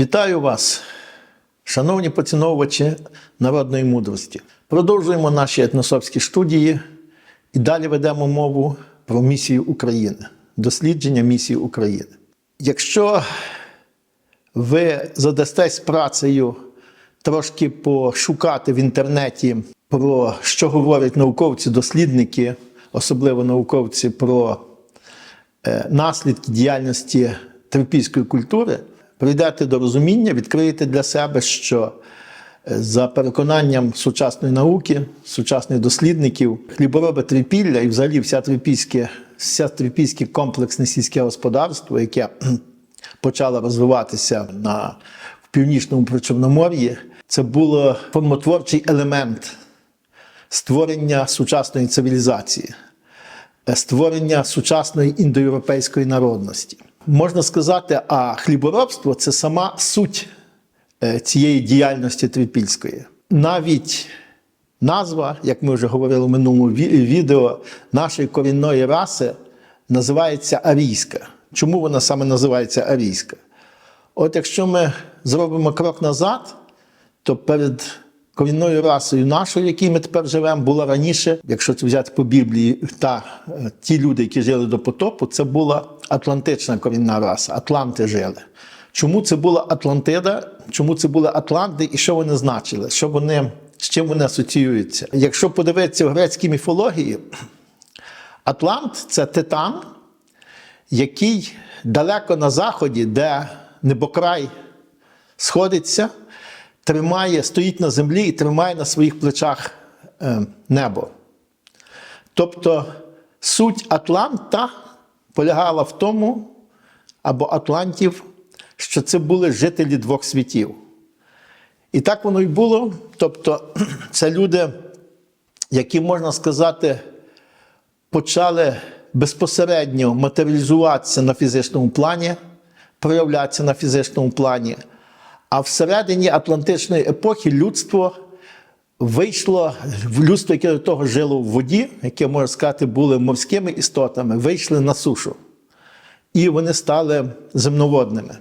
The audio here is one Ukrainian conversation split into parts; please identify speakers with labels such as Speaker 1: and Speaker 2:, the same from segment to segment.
Speaker 1: Вітаю вас, шановні поціновувачі народної мудрості. Продовжуємо наші етносовські студії і далі ведемо мову про місію України, дослідження місії України. Якщо ви задастесь працею трошки пошукати в інтернеті про що говорять науковці-дослідники, особливо науковці про е, наслідки діяльності трипільської культури, прийдете до розуміння, відкриєте для себе, що е, за переконанням сучасної науки, сучасних дослідників, хлібороби трипілля і взагалі вся трипільське, вся трипільське комплексне сільське господарство, яке почало розвиватися на, в північному Причорномор'ї, це було формотворчий елемент створення сучасної цивілізації, е, створення сучасної індоєвропейської народності. Можна сказати, а хліборобство це сама суть е, цієї діяльності трипільської. Навіть назва, як ми вже говорили в минулому відео, нашої корінної раси називається арійська. Чому вона саме називається арійська? От якщо ми зробимо крок назад, то перед корінною расою нашою, якій ми тепер живемо, була раніше, якщо взяти по Біблії, та е, ті люди, які жили до потопу, це була атлантична корінна раса, Атланти жили. Чому це була Атлантида? Чому це були Атланти і що вони значили? Що вони, з чим вони асоціюються? Якщо подивитися в грецькій міфології, Атлант це титан, який далеко на заході, де небокрай сходиться, тримає, стоїть на землі і тримає на своїх плечах е, небо. Тобто суть Атланта полягала в тому, або Атлантів, що це були жителі двох світів. І так воно й було. Тобто, це люди, які, можна сказати, почали безпосередньо матеріалізуватися на фізичному плані, проявлятися на фізичному плані. А всередині Атлантичної епохи людство вийшло, людство, яке до того жило в воді, яке, можна сказати, були морськими істотами, вийшли на сушу. І вони стали земноводними.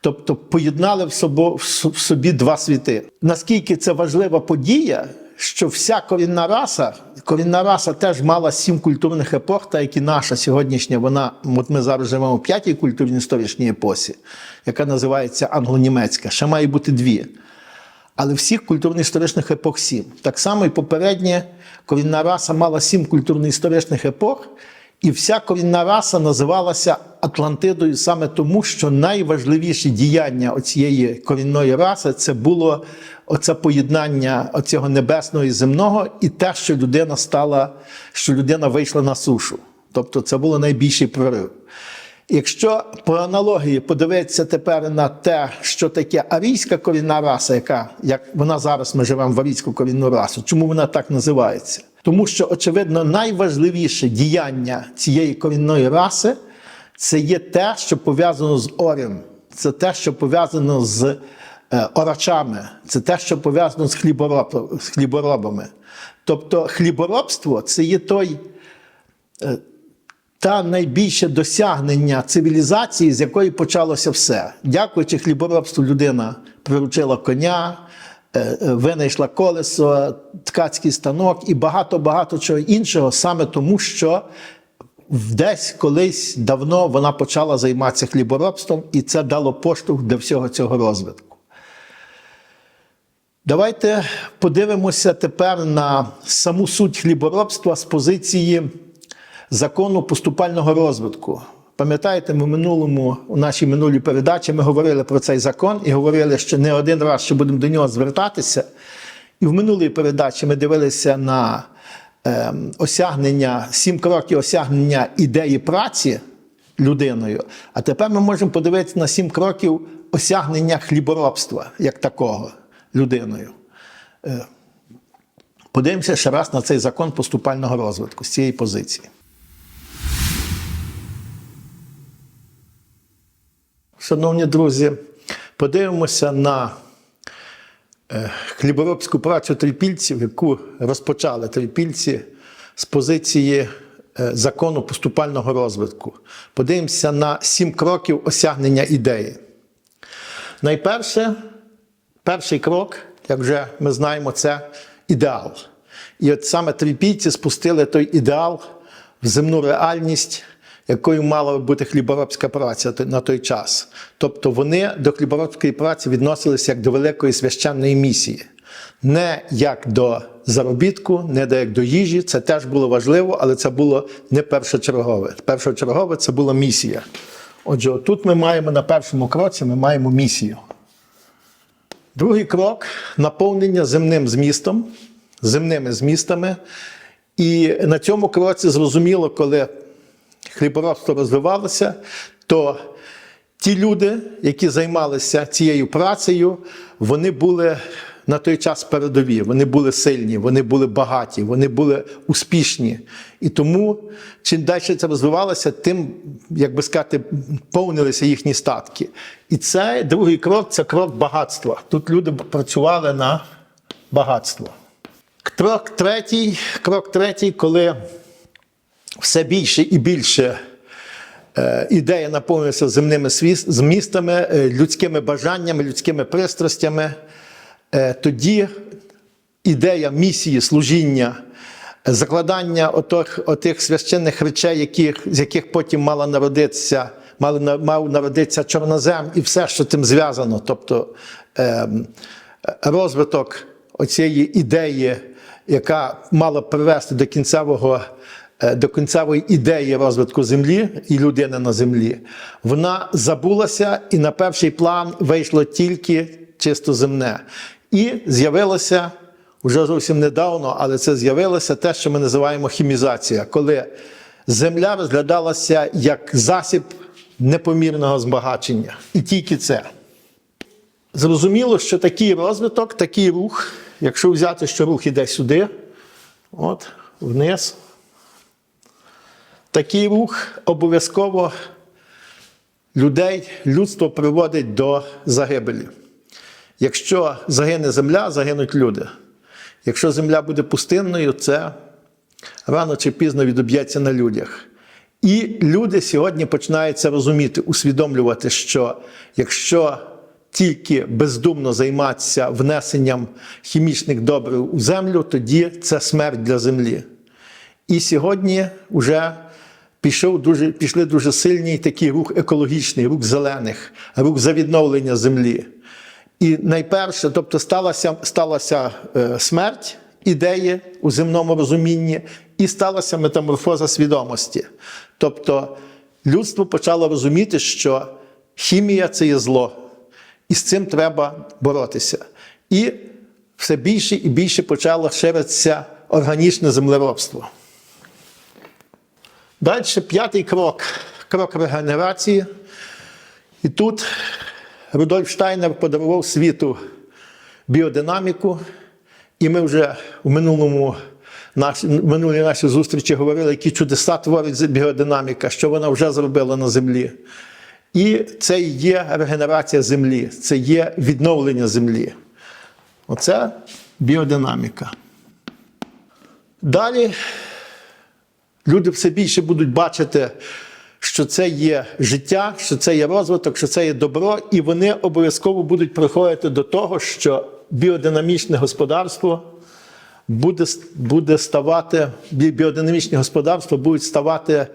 Speaker 1: Тобто поєднали в собі, в собі два світи. Наскільки це важлива подія, що вся корінна раса, корінна раса теж мала сім культурних епох, та як і наша сьогоднішня, вона, от ми зараз живемо в п'ятій культурній історичній епосі, яка називається англо-німецька. Ще має бути дві. Але всіх культурно-історичних епох сім. Так само і попередня корінна раса мала сім культурно-історичних епох, і вся корінна раса називалася Атлантидою саме тому, що найважливіші діяння цієї корінної раси це було оце поєднання оцього небесного і земного, і те, що людина стала, що людина вийшла на сушу. Тобто це було найбільший прорив. Якщо по аналогії подивитися тепер на те, що таке арійська корінна раса, яка як вона зараз ми живемо в арійську корінну расу, чому вона так називається? Тому що, очевидно, найважливіше діяння цієї корінної раси це є те, що пов'язано з орем, це те, що пов'язано з е, орачами, це те, що пов'язано з, хлібороб, з хліборобами. Тобто хліборобство це є той та найбільше досягнення цивілізації, з якої почалося все. Дякуючи хліборобству, людина приручила коня, е, е, винайшла колесо, ткацький станок і багато-багато чого іншого, саме тому, що десь колись давно вона почала займатися хліборобством, і це дало поштовх до всього цього розвитку. Давайте подивимося тепер на саму суть хліборобства з позиції закону поступального розвитку. Пам'ятаєте, ми минулому, у нашій минулій передачі ми говорили про цей закон і говорили, що не один раз що будемо до нього звертатися. І в минулій передачі ми дивилися на е, осягнення, сім кроків осягнення ідеї праці людиною. А тепер ми можемо подивитися на сім кроків осягнення хліборобства як такого людиною. Е, подивимося ще раз на цей закон поступального розвитку з цієї позиції. Шановні друзі, подивимося на е, хліборобську працю трипільців, яку розпочали трипільці з позиції е, закону поступального розвитку. Подивимося на сім кроків осягнення ідеї. Найперше, перший крок, як вже ми знаємо, це ідеал. І от саме трипільці спустили той ідеал в земну реальність, якою мала бути хліборобська праця на той час. Тобто вони до хліборобської праці відносилися як до великої священної місії. Не як до заробітку, не як до їжі. Це теж було важливо, але це було не першочергове. Першочергове це була місія. Отже, тут ми маємо на першому кроці ми маємо місію. Другий крок наповнення земним змістом, земними змістами. І на цьому кроці зрозуміло, коли хліборобство розвивалося, то ті люди, які займалися цією працею, вони були на той час передові, вони були сильні, вони були багаті, вони були успішні. І тому, чим далі це розвивалося, тим, як би сказати, повнилися їхні статки. І це другий крок це крок багатства. Тут люди працювали на багатство. Крок третій, крок третій, коли все більше і більше е, ідея наповнюється земними змістами, е, людськими бажаннями, людськими пристрастями, е, тоді ідея місії служіння, е, закладання отих, отих священних речей, яких, з яких потім мала народитися, мали, мав народитися чорнозем і все, що тим зв'язано. Тобто ем, розвиток оцієї ідеї, яка мала привести до кінцевого. Е, До кінцевої ідеї розвитку землі і людини на землі, вона забулася, і на перший план вийшло тільки чисто земне. І з'явилося вже зовсім недавно, але це з'явилося те, що ми називаємо хімізація, коли земля розглядалася як засіб непомірного збагачення. І тільки це. Зрозуміло, що такий розвиток, такий рух, якщо взяти, що рух іде сюди, от, вниз, такий рух обов'язково людей, людство приводить до загибелі. Якщо загине земля, загинуть люди. Якщо земля буде пустинною, це рано чи пізно відоб'ється на людях. І люди сьогодні починають це розуміти, усвідомлювати, що якщо тільки бездумно займатися внесенням хімічних добрив у землю, тоді це смерть для землі. І сьогодні вже пішов дуже, пішли дуже сильний такий рух екологічний, рух зелених, рух за відновлення землі. І найперше, тобто сталася, сталася е, смерть ідеї у земному розумінні, і сталася метаморфоза свідомості. Тобто людство почало розуміти, що хімія це є зло, і з цим треба боротися. І все більше і більше почало ширитися органічне землеробство. Далі п'ятий крок крок регенерації. І тут Рудольф Штайнер подарував світу біодинаміку, і ми вже в минулому наш, минулій нашій зустрічі говорили, які чудеса творить біодинаміка, що вона вже зробила на землі. І це є регенерація землі, це є відновлення землі. Оце біодинаміка. Далі люди все більше будуть бачити, що це є життя, що це є розвиток, що це є добро, і вони обов'язково будуть приходити до того, що біодинамічне господарство буде, буде ставати, біодинамічні господарства будуть ставати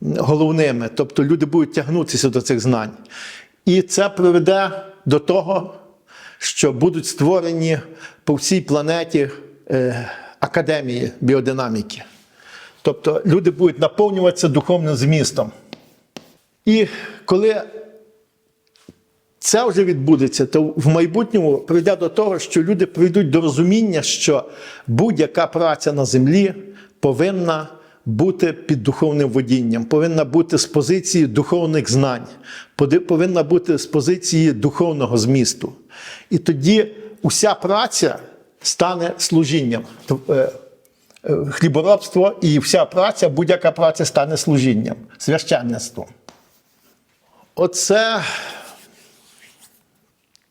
Speaker 1: головними. Тобто люди будуть тягнутися до цих знань. І це приведе до того, що будуть створені по всій планеті е, академії біодинаміки. Тобто люди будуть наповнюватися духовним змістом. І коли це вже відбудеться, то в майбутньому прийде до того, що люди прийдуть до розуміння, що будь-яка праця на землі повинна бути під духовним водінням, повинна бути з позиції духовних знань, повинна бути з позиції духовного змісту. І тоді уся праця стане служінням. Е, Хліборобство і вся праця, будь-яка праця стане служінням, священництвом. Оце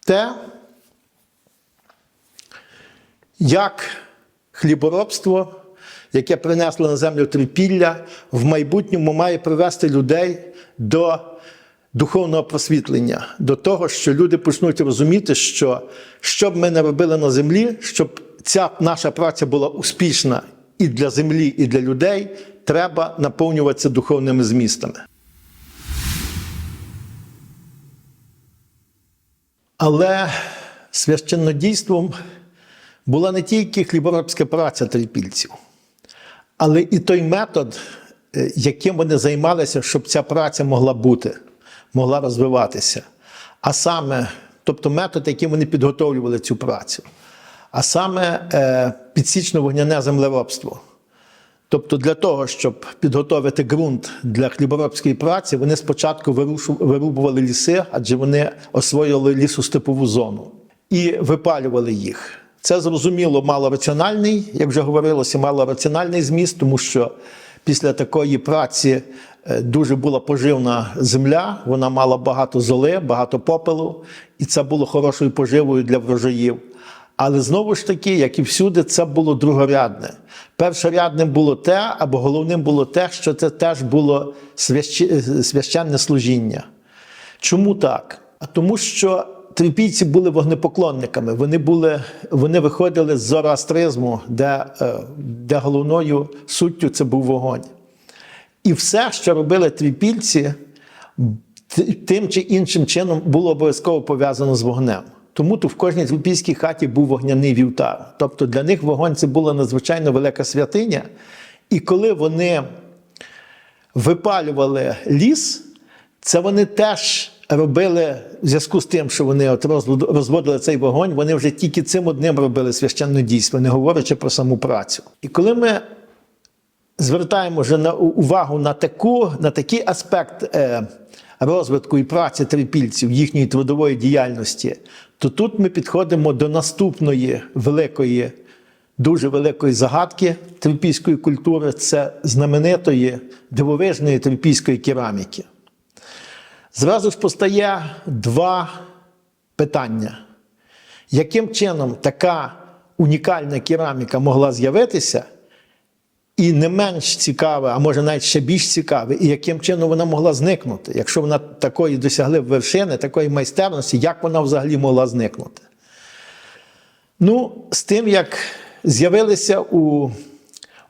Speaker 1: те, як хліборобство, яке принесло на землю трипілля, в майбутньому має привести людей до духовного просвітлення, до того, що люди почнуть розуміти, що що б ми не робили на землі, щоб ця наша праця була успішна і для землі, і для людей, треба наповнюватися духовними змістами. Але священнодійством була не тільки хліборобська праця трипільців, але і той метод, е, яким вони займалися, щоб ця праця могла бути, могла розвиватися. А саме, тобто метод, яким вони підготовлювали цю працю, а саме е, підсічно-вогняне землеробство. Тобто для того, щоб підготовити ґрунт для хліборобської праці, вони спочатку вирубували ліси, адже вони освоїли лісостепову зону і випалювали їх. Це зрозуміло малораціональний, як вже говорилося, малораціональний зміст, тому що після такої праці е, дуже була поживна земля, вона мала багато золи, багато попелу, і це було хорошою поживою для врожаїв. Але знову ж таки, як і всюди, це було другорядне. Першорядним було те, або головним було те, що це теж було священне служіння. Чому так? Тому, що трипійці були вогнепоклонниками. Вони, були, вони виходили з зороастризму, де, е, де головною суттю це був вогонь. І все, що робили трипільці, тим чи іншим чином було обов'язково пов'язано з вогнем. Тому то в кожній трипільській хаті був вогняний вівтар. Тобто для них вогонь це була надзвичайно велика святиня. І коли вони випалювали ліс, це вони теж робили в зв'язку з тим, що вони от розвод- розводили цей вогонь, вони вже тільки цим одним робили священне дійство, не говорячи про саму працю. І коли ми звертаємо вже на увагу на таку, на такий аспект е, розвитку і праці трипільців, їхньої трудової діяльності, то тут ми підходимо до наступної великої, дуже великої загадки трипільської культури це знаменитої дивовижної трипільської кераміки. Зразу ж постає два питання. Яким чином така унікальна кераміка могла з'явитися? І не менш цікаве, а може навіть ще більш цікаве, і яким чином вона могла зникнути, якщо вона такої досягли вершини, такої майстерності, як вона взагалі могла зникнути? Ну, з тим, як з'явилися у,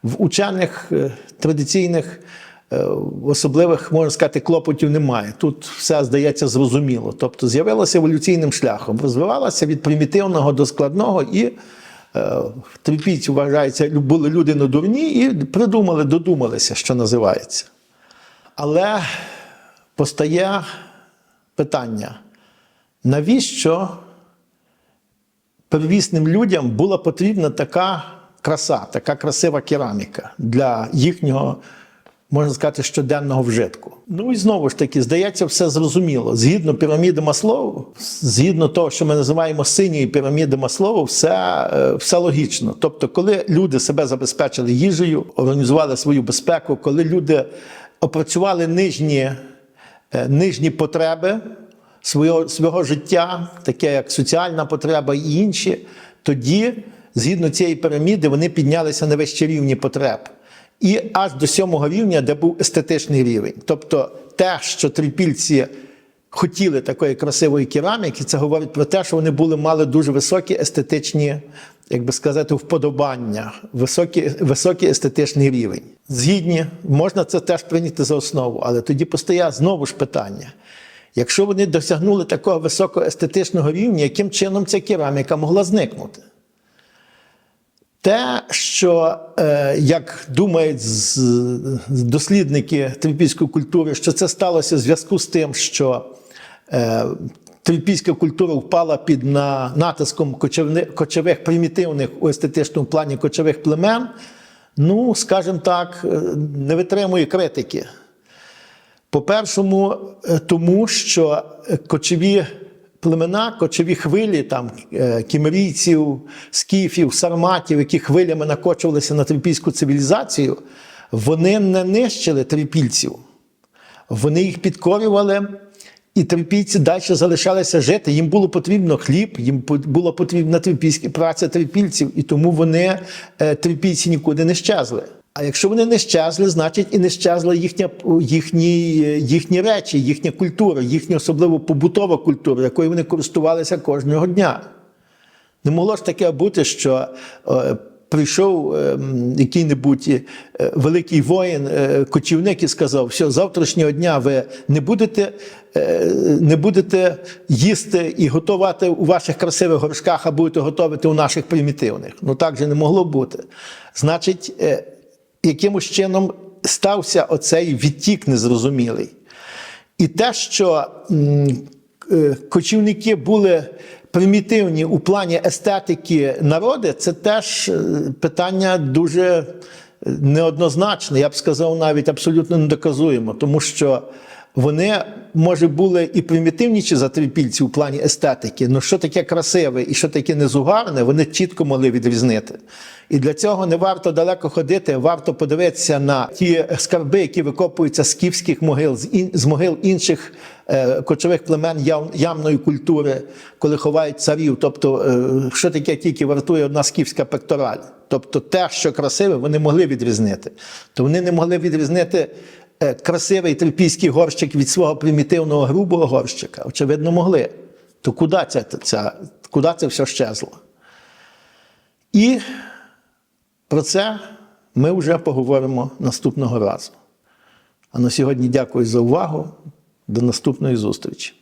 Speaker 1: в учених е, традиційних, е, особливих, можна сказати, клопотів немає. Тут все здається зрозуміло. Тобто з'явилося еволюційним шляхом, розвивалася від примітивного до складного і е, вважається, були люди не дурні і придумали, додумалися, що називається. Але постає питання: навіщо первісним людям була потрібна така краса, така красива кераміка для їхнього, можна сказати, щоденного вжитку. Ну і знову ж таки, здається, все зрозуміло. Згідно піраміди Маслоу, згідно того, що ми називаємо синьої піраміди Маслоу, все, е, все логічно. Тобто, коли люди себе забезпечили їжею, організували свою безпеку, коли люди опрацювали нижні, е, нижні потреби свого, свого життя, таке як соціальна потреба і інші, тоді, згідно цієї піраміди, вони піднялися на вищі рівні потреб. І аж до сьомого рівня, де був естетичний рівень. Тобто те, що трипільці хотіли такої красивої кераміки, це говорить про те, що вони були, мали дуже високі естетичні, як би сказати, вподобання, високий, високий естетичний рівень. Згідні, можна це теж прийняти за основу, але тоді постає знову ж питання. Якщо вони досягнули такого високого естетичного рівня, яким чином ця кераміка могла зникнути? Те, що, е, як думають дослідники трипільської культури, що це сталося в зв'язку з тим, що е, трипільська культура впала під натиском кочових примітивних у естетичному плані кочових племен, ну, скажімо так, е, не витримує критики. По-першому, тому що кочові племена, кочові хвилі, там е, кімерійців, скіфів, сарматів, які хвилями накочувалися на трипільську цивілізацію, вони не нищили трипільців. Вони їх підкорювали, і трипільці далі залишалися жити. Їм було потрібно хліб, їм була потрібна трипільська праця трипільців, і тому вони, е, трипільці, нікуди не щезли. А якщо вони не щезли, значить і не щезла їхня, їхні, їхні речі, їхня культура, їхня особливо побутова культура, якою вони користувалися кожного дня. Не могло ж таке бути, що е, прийшов е, який-небудь е, великий воїн, е, кочівник і сказав, що завтрашнього дня ви не будете, е, не будете їсти і готувати у ваших красивих горшках, а будете готувати у наших примітивних. Ну так же не могло бути. Значить, е, якимось чином стався оцей відтік незрозумілий. І те, що е, кочівники були примітивні у плані естетики народи, це теж е, питання дуже е, неоднозначне. Я б сказав, навіть абсолютно недоказуємо, тому що вони, може, були і примітивніші за трипільці у плані естетики, але що таке красиве і що таке незугарне, вони чітко могли відрізнити. І для цього не варто далеко ходити, варто подивитися на ті скарби, які викопуються з скіфських могил, з, могил інших е, кочових племен яв, явної культури, коли ховають царів. Тобто, е, що таке тільки вартує одна скіфська пектораль. Тобто те, що красиве, вони могли відрізнити. То вони не могли відрізнити красивий трипійський горщик від свого примітивного грубого горщика. Очевидно, могли. То куди це, це, куди це все щезло? І про це ми вже поговоримо наступного разу. А на сьогодні дякую за увагу. До наступної зустрічі.